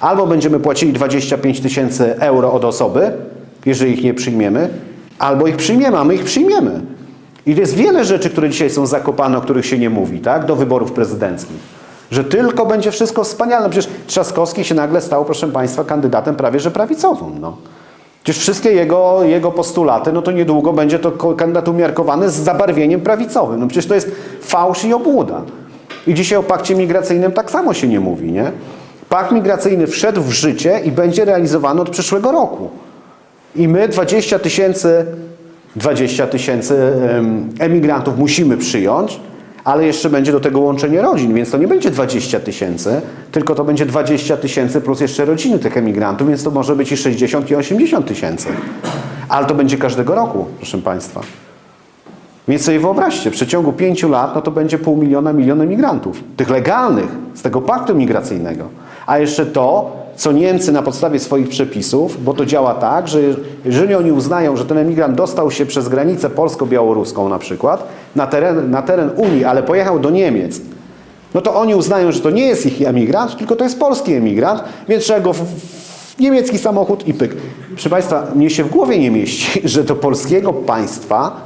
Albo będziemy płacili 25 tysięcy euro od osoby, jeżeli ich nie przyjmiemy, albo ich przyjmiemy, a my ich przyjmiemy. I jest wiele rzeczy, które dzisiaj są zakopane, o których się nie mówi, tak? Do wyborów prezydenckich. Że tylko będzie wszystko wspaniale. Przecież Trzaskowski się nagle stał, proszę Państwa, kandydatem prawie że prawicowym. No. Przecież wszystkie jego, jego postulaty, no to niedługo będzie to kandydat umiarkowany z zabarwieniem prawicowym. No przecież to jest fałsz i obłuda. I dzisiaj o pakcie migracyjnym tak samo się nie mówi, nie? Pakt migracyjny wszedł w życie i będzie realizowany od przyszłego roku. I my 20 tysięcy 20 tysięcy em, emigrantów musimy przyjąć, ale jeszcze będzie do tego łączenie rodzin, więc to nie będzie 20 tysięcy, tylko to będzie 20 tysięcy plus jeszcze rodziny tych emigrantów, więc to może być i 60 i 80 tysięcy. Ale to będzie każdego roku, proszę Państwa. Więc sobie wyobraźcie, w przeciągu pięciu lat no to będzie pół miliona, milion emigrantów. Tych legalnych, z tego paktu migracyjnego. A jeszcze to, co Niemcy na podstawie swoich przepisów, bo to działa tak, że jeżeli oni uznają, że ten emigrant dostał się przez granicę polsko-białoruską na przykład, na teren, na teren Unii, ale pojechał do Niemiec, no to oni uznają, że to nie jest ich emigrant, tylko to jest polski emigrant, więc trzeba go w, w niemiecki samochód i pyk. Proszę Państwa, mnie się w głowie nie mieści, że do polskiego państwa,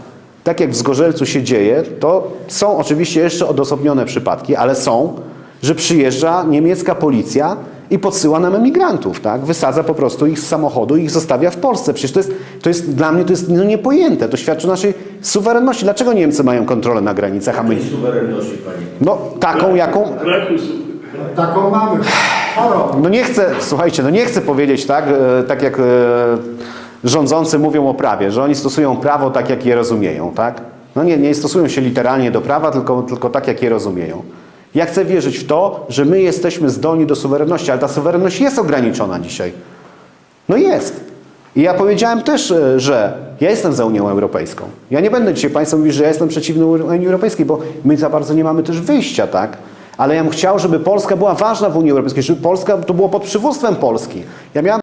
tak jak w Zgorzelcu się dzieje, to są oczywiście jeszcze odosobnione przypadki, ale są, że przyjeżdża niemiecka policja i podsyła nam emigrantów, tak? Wysadza po prostu ich z samochodu i ich zostawia w Polsce. Przecież to jest, to jest dla mnie to jest no, niepojęte. To świadczy o naszej suwerenności. Dlaczego Niemcy mają kontrolę na granicach, a my nie? suwerenności pani. No taką, jaką, Braku su- Taką mamy. Chorą. no nie chcę, słuchajcie, no nie chcę powiedzieć tak, e, tak jak e, rządzący mówią o prawie, że oni stosują prawo tak, jak je rozumieją, tak? No nie, nie stosują się literalnie do prawa, tylko, tylko tak, jak je rozumieją. Ja chcę wierzyć w to, że my jesteśmy zdolni do suwerenności, ale ta suwerenność jest ograniczona dzisiaj. No jest. I ja powiedziałem też, e, że ja jestem za Unią Europejską. Ja nie będę dzisiaj Państwu mówić, że ja jestem przeciwny Unii Europejskiej, bo my za bardzo nie mamy też wyjścia, tak? Ale ja bym chciał, żeby Polska była ważna w Unii Europejskiej, żeby Polska to było pod przywództwem Polski. Ja miałem